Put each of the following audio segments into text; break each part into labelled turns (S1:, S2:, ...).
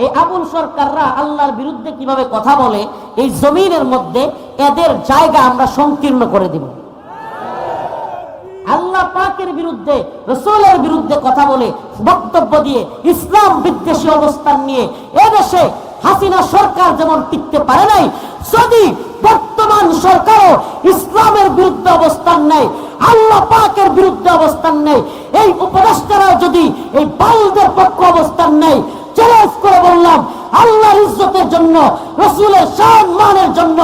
S1: এই আবুল সরকাররা আল্লাহর বিরুদ্ধে কীভাবে কথা বলে, এই জমিনের মধ্যে এদের জায়গা আমরা সংকীর্ণ করে দিব। আল্লাহ পাকের বিরুদ্ধে, রসুলের বিরুদ্ধে কথা বলে, বক্তব্য দিয়ে ইসলাম বিদ্বেষী অবস্থান নিয়ে এদেশে হাসিনা সরকার যেমন টিকতে পারে নাই, যদি বর্তমান সরকারও ইসলামের বিরুদ্ধে অবস্থান নেয়, আল্লাহ পাকের বিরুদ্ধে অবস্থান নেয়, এই উপদেষ্টারাও যদি এই বাউলদের পক্ষ অবস্থান নেয় চ্যালেঞ্জ করে বললাম, আল্লাহর ইজ্জতের জন্য, রসুলের সম্মানের জন্য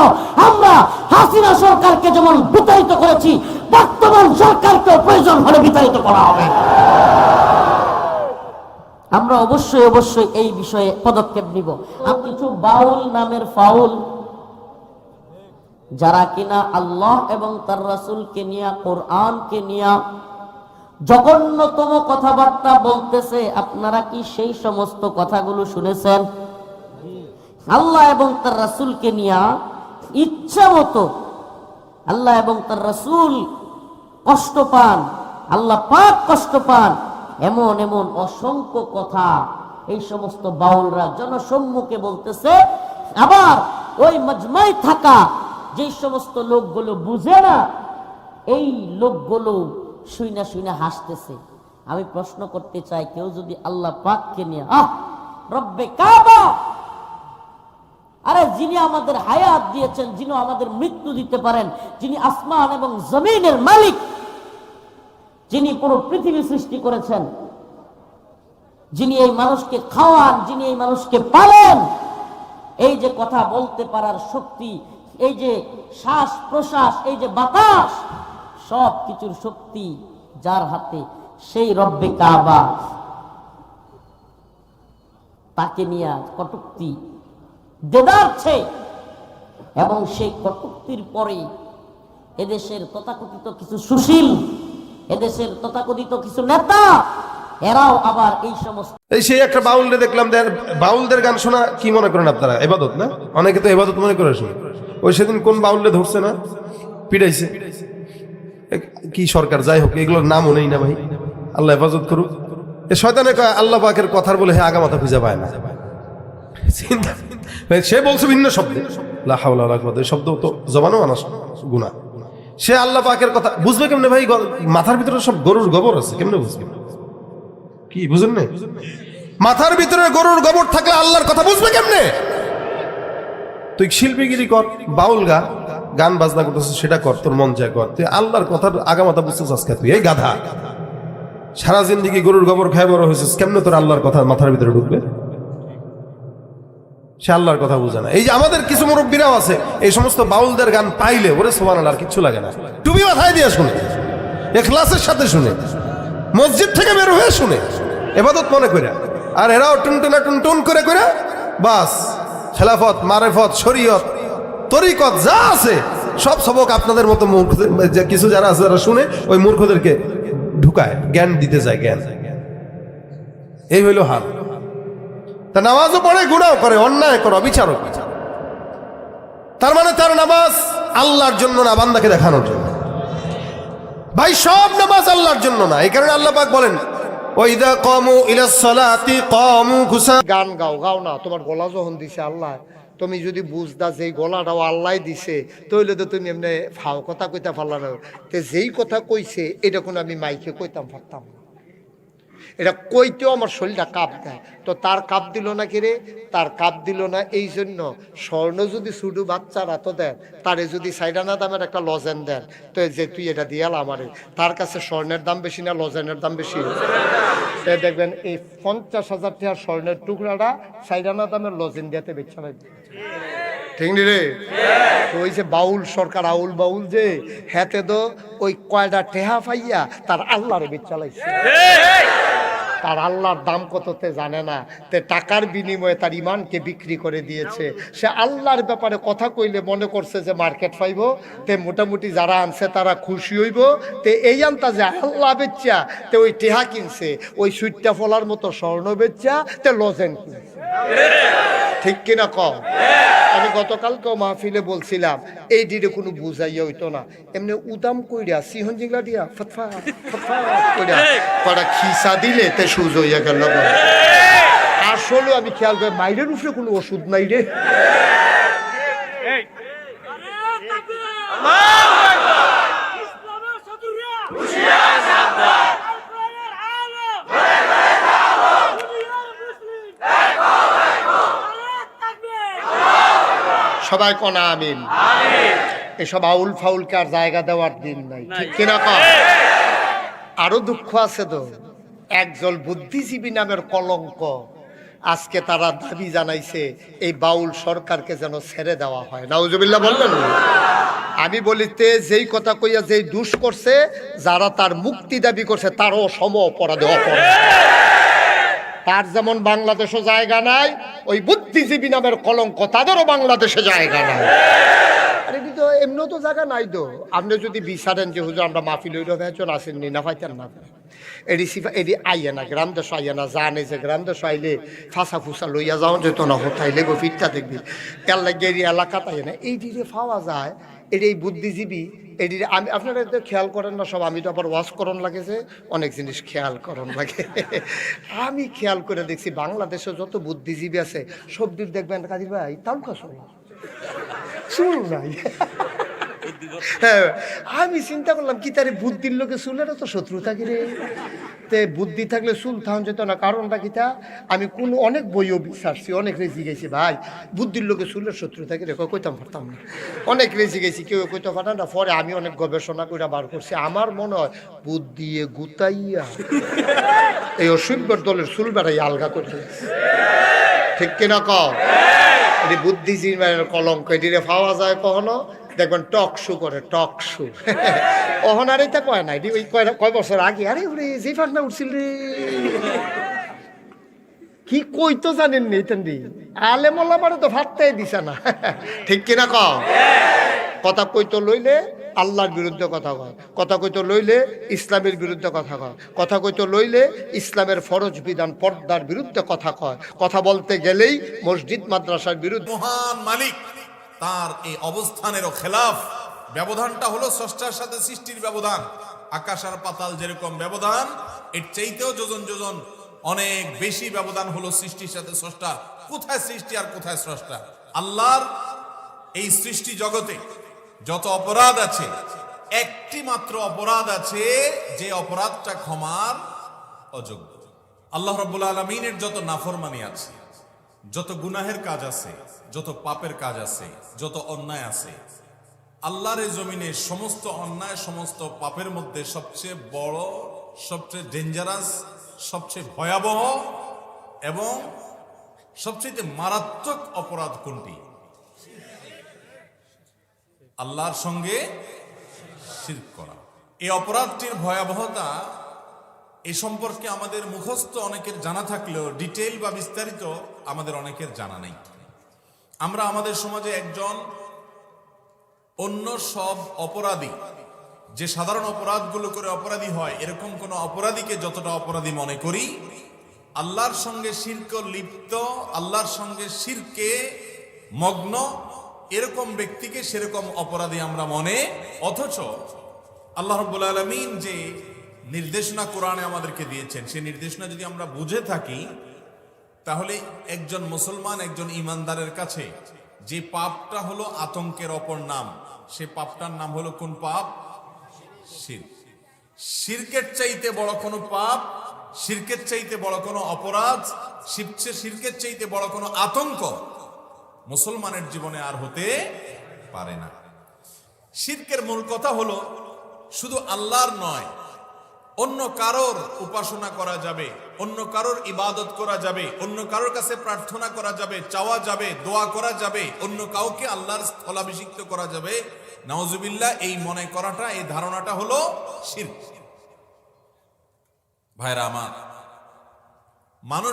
S1: আমরা হাসিনা সরকারকে যেমন বিতাড়িত করেছি, বর্তমান প্রয়োজন হলে বিতাড়িত করা হবে। আমরা অবশ্যই অবশ্যই এই বিষয়ে পদক্ষেপ নিব। আমি কিছু বাউল নামের ফাউল। যারা কিনা আল্লাহ এবং তার রাসূলকে নিয়ে, কোরআনকে নিয়ে জঘন্যতম কথাবার্তা বলতেছে, আপনারা কি সেই সমস্ত কথাগুলো শুনেছেন? আল্লাহ এবং তার রাসূলকে নিয়ে ইচ্ছা মতো আল্লাহ এবং তার রাসূল কষ্ট পান, আল্লাহ পাক কষ্ট পান। এমন এমন অসংখ্য কথা এই সমস্ত বাউলরা জনসম্মুখে বলতেছে। আবার ওই মজমায় থাকা যে সমস্ত লোকগুলো বুঝে না, এই লোকগুলো শুইনা শুইনা হাসতেছে। আমি প্রশ্ন করতে চাই, কেউ যদি আল্লাহ পাককে নিয়ে, আহ, রব্বে কাবা! আরে যিনি আমাদের হায়াত দিয়েছেন, যিনি আমাদের মৃত্যু দিতে পারেন, যিনি আসমান এবং জমিনের মালিক, যিনি পুরো পৃথিবী সৃষ্টি করেছেন, যিনি এই মানুষকে খাওয়ান, যিনি এই মানুষকে পালেন, এই যে কথা বলতে পারার শক্তি, এই যে শ্বাস প্রশ্বাস এই যে বাতাস সব কিছুর শক্তি যার হাতে, সেই রব্বে কাবা। তাকে নিয়ে কটুক্তি দেদারছে এবং সেই কটুক্তির পরে এদেশের তথাকথিত কিছু সুশীল, এদেশের তথাকথিত কিছু নেতা, এরাও আবার এই সমস্ত
S2: এই সেই একটা বাউলরে দেখলাম বাউলদের গান শোনা কি মনে করেন আপনারা? এবাদত, না? অনেকে তো এবাদত মনে করে শুনে ওই সেদিন কোন বাউলরে ধরছে না? পিড়াইছে। কি সরকার? যাই হোক, এগুলোর নামও নেই না ভাই। আল্লাহ হেফাজত করুক। এ শয়তানে আল্লাহ পাকের কথার বলে হ্যাঁ আগামাথা খুঁজে পায় না। সে বলছে ভিন্ন শব্দে। শব্দ তো জবানও আনা গুণা সে আল্লাহ পাকের কথা বুঝবে কেমনে ভাই? মাথার ভিতরে সব গরুর গোবর আছে, কেমনে বুঝবে? কি, বুঝেন না মাথার ভিতরে গরুর গোবর থাকলে আল্লাহর কথা বুঝবে কেমনে? তুই শিল্পীগিরি কর, বাউল গা। গান বাজনা করতেছিস সেটা কর, তোর মন চায় কর। তুই আল্লাহর কথার আগামাতা বুঝতেছ আজকে তুই, এই গাধা। সারা জিন্দিগি গরুর গোবর খায় বড় হয়েছিস, কেমনে তোর আল্লাহর কথা মাথার ভিতরে ঢুকবে? সে আল্লাহর কথা বুঝে না। এই যে আমাদের কিছু মুরব্বীরাও আছে, এই সমস্ত বাউলদের গান পাইলে ওরে সোমান আর কিচ্ছু লাগে না। টুপি মাথায় দিয়ে শুনে, এখলাসের সাথে শুনে, মসজিদ থেকে বের হয়ে শুনে, এবাদত মনে করে আর এরাও টুনটুনা টুনটুন করে করে বাস, খেলাফত, মারেফত, শরীয়ত তরিকত যা আছে, সব সবক আপনাদের মতো মূর্খ কিছু যারা আছে যারা শুনে ওই মূর্খদেরকে ঢুকায়, জ্ঞান দিতে যায় জ্ঞান। এই হইল হাল। তা নামাজও পড়ে গুণাও করে, অন্যায় করে, অবিচারও। তার মানে তার নামাজ আল্লাহর জন্য না, বান্দাকে দেখানোর জন্য। ভাই, সব নামাজ আল্লাহর জন্য না। এই কারণে আল্লাহ পাক বলেন ওইদা কমু ইলাস সালাতি কমু কুসা
S3: গান গাও গাও না, তোমার গলা যখন দিছে আল্লাহ তুমি যদি বুঝদা যে এই গলাটাও আল্লাহ দিছে তৈলে তো তুমি এমনি ফাও কথা কইতা পারলা না তে যেই কথা কইছে, এটা কোনো আমি মাইকে কইতাম পারতাম না। এটা কইতেও আমার শরীরটা কাপ দেয়। তো তার কাপ দিল না কিরে তার কাপ দিল না এই জন্য স্বর্ণ যদি শুধু বাচ্চারা তো দেন, তারে যদি সাইডানা দামের একটা লজেন দেন, তো যে তুই এটা দিয়াল আমারে। তার কাছে স্বর্ণের দাম বেশি না লজেনের দাম বেশি? দেখবেন, এই পঞ্চাশ হাজার টাকার স্বর্ণের টুকরাটা সাইডানা দামের লজেন দিয়াতে বেচা ঠিক নি রে? তো ওই যে বাউল সরকার, আউল বাউল যে, হেতে তো ওই কয়টা টেহা পাইয়া তার আল্লাহরে বেচা লাগছে। তার আল্লাহর দাম কততে জানে না। তে টাকার বিনিময়ে তার ইমানকে বিক্রি করে দিয়েছে। সে আল্লাহর ব্যাপারে কথা কইলে মনে করছে যে মার্কেট পাইব। তে মোটামুটি যারা আনছে তারা খুশি হইব। তে এই আনতা যে আল্লাহ বেচ্চা, তে ওই টেহা কিনছে, ওই সুইটটা ফলার মতো স্বর্ণ বেচা তে লজেন কিনছে। ঠিক কিনা কম আমি গতকালকেও মাহফিলে বলছিলাম, এই ডিরে কোনো বুঝাইয়া হইতো না। এমনি উদাম কইরা, সিহন জিংলা দিয়া ফতফা ফতফা কইরা কটা খিসা দিলে তে সুজ হইয়া গেল আসলে আমি খেয়াল করি, মাইরের উপরে কোনো ওষুধ নাই রে। সবাই কনা আমিন? এসব আউল ফাউলকে আর জায়গা দেওয়ার দিন নাই? ঠিক কিনা কর আরও দুঃখ আছে তো। একজন বুদ্ধিজীবী নামের কলঙ্ক আজকে তারা দাবি জানাইছে এই বাউল সরকারকে যেন ছেড়ে দেওয়া হয়। নাউজুবিল্লাহ বললেন? আমি বলিতে যেই কথা কইয়া যেই দুষ করছে যারা তার মুক্তি দাবি করছে তারও সম অপরাধে অপরাধ। তার যেমন বাংলাদেশও জায়গা নাই, ওই বুদ্ধিজীবী নামের কলঙ্ক তাদেরও বাংলাদেশে জায়গা নাই। আরে কিন্তু এমনিও তো জায়গা নাই তো। আপনি যদি বিচারেন যে, হুজুর, আমরা মাফি হইল ভেজন আসেননি। না পাইতেন না। এডি সিফা এডি আইয়া না গ্রাম দেশ আইয়া জানে যে গ্রাম দেশ আইলে ফাঁসা ফুসা লইয়া যাও যেত না হোথাইলে গো ফিরটা দেখবি। এর লাগে এরি এলাকা তাই না, এই দিকে পাওয়া যায় এটি এই বুদ্ধিজীবী এটি আমি আপনারা তো খেয়াল করেন না সব, আমি তো আবার ওয়াশ করণ লাগেছে, অনেক জিনিস খেয়াল করণ লাগে। আমি খেয়াল করে দেখছি বাংলাদেশে যত বুদ্ধিজীবী আছে সব দিক দেখবেন কাদির ভাই তালকা শোন চুল নাই। হ্যাঁ, আমি চিন্তা করলাম কি তারে বুদ্ধির লোকে চুলেরও তো শত্রু থাকি রে। তে বুদ্ধি থাকলে চুল থাউন যেত না কারণটা কি তা? আমি কোন অনেক বইও বিচারছি অনেক রেজি গেছি ভাই। বুদ্ধির লোকে চুলের শত্রু থাকি রে কই কইতাম পারতাম না। অনেক রেজি গেছি কেউ কইতে পারে না। পরে আমি অনেক গবেষণা করে বার করছি। আমার মনে হয় বুদ্ধি গুতাইয়া এই অসভ্যর দলের চুল বেড়াই আলগা করতে ঠিক কিনা ক এটি বুদ্ধিজীবীর কলঙ্ক এটিরে পাওয়া যায় কখনো? দেখবেন টক শু করে, টক শু। অহন আর এটা কয় না ওই কয় বছর আগে? আরে ওরে, যে ফাটনা উঠছিল রে। কি কই তো জানেন নি তেন্দি আলে মোল্লা পারে তো ফাটতেই দিছে না। ঠিক কিনা ক? কথা কইতো লইলে আল্লাহর বিরুদ্ধে কথা কয়। কথা কইতো লইলে ইসলামের বিরুদ্ধে কথা কয়। কথা কইতো লইলে ইসলামের ফরজ বিধান পর্দার বিরুদ্ধে কথা কয়। কথা বলতে গেলেই মসজিদ, মাদ্রাসার বিরুদ্ধে
S4: মহান মালিক। তার এই অবস্থানেরও খেলাফ। ব্যবধানটা হলো স্রষ্টার সাথে সৃষ্টির ব্যবধান। আকাশ আর পাতাল যেরকম ব্যবধান, এর চাইতেও যোজন যোজন অনেক বেশি ব্যবধান হলো সৃষ্টির সাথে স্রষ্টা কোথায় সৃষ্টি আর কোথায় স্রষ্টা আল্লাহর এই সৃষ্টি জগতে যত অপরাধ আছে, একটি মাত্র অপরাধ আছে, যে অপরাধটা ক্ষমার অযোগ্য। আল্লাহ রব্বুল আলমিনের যত নাফরমানি আছে যত গুনাহের কাজ আছে, যত পাপের কাজ আছে, যত অন্যায় আছে, আল্লাহর এই জমিনে সমস্ত অন্যায়, সমস্ত পাপের মধ্যে সবচেয়ে বড়, সবচেয়ে ডেঞ্জারাস সবচেয়ে ভয়াবহ এবং সবচেয়ে মারাত্মক অপরাধ কোনটি? আল্লাহর সঙ্গে শিরক করা। এই অপরাধটির ভয়াবহতা এ সম্পর্কে আমাদের মুখস্থ অনেকের জানা থাকলেও ডিটেইল বা বিস্তারিত আমাদের অনেকের জানা নেই। আমরা আমাদের সমাজে একজন অন্য সব অপরাধী, যে সাধারণ অপরাধগুলো করে অপরাধী হয়, এরকম কোন অপরাধীকে যতটা অপরাধী মনে করি, আল্লাহর সঙ্গে শির্ক লিপ্ত, আল্লাহর সঙ্গে শিরকে মগ্ন, এরকম ব্যক্তিকে সেরকম অপরাধী আমরা মনে, অথচ আল্লাহ রব্বুল আলমিন যে নির্দেশনা কোরআনে আমাদেরকে দিয়েছেন। সেই নির্দেশনা যদি আমরা বুঝে থাকি, তাহলে একজন মুসলমান, একজন ইমানদারের কাছে যে পাপটা হলো আতঙ্কের অপর নাম, সে পাপটার নাম হলো কোন পাপ? শির। শিরকের চাইতে বড় কোনো পাপ, শিরকের চাইতে বড় কোনো অপরাধ, শিবছে শিরকের চাইতে বড় কোনো আতঙ্ক মুসলমানের জীবনে আর হতে পারে না। শিরকের মূল কথা হলো শুধু আল্লাহর নয় অন্য কারোর উপাসনা করা যাবে, অন্য কারোর ইবাদত করা যাবে, অন্য কারোর কাছে প্রার্থনা করা যাবে, চাওয়া যাবে, দোয়া করা যাবে, অন্য কাউকে আল্লাহর স্থলাভিষিক্ত করা যাবে। নওয়াজুবিল্লাহ এই মনে করাটা, এই ধারণাটা হলো ভাইরা আমার, মানুষ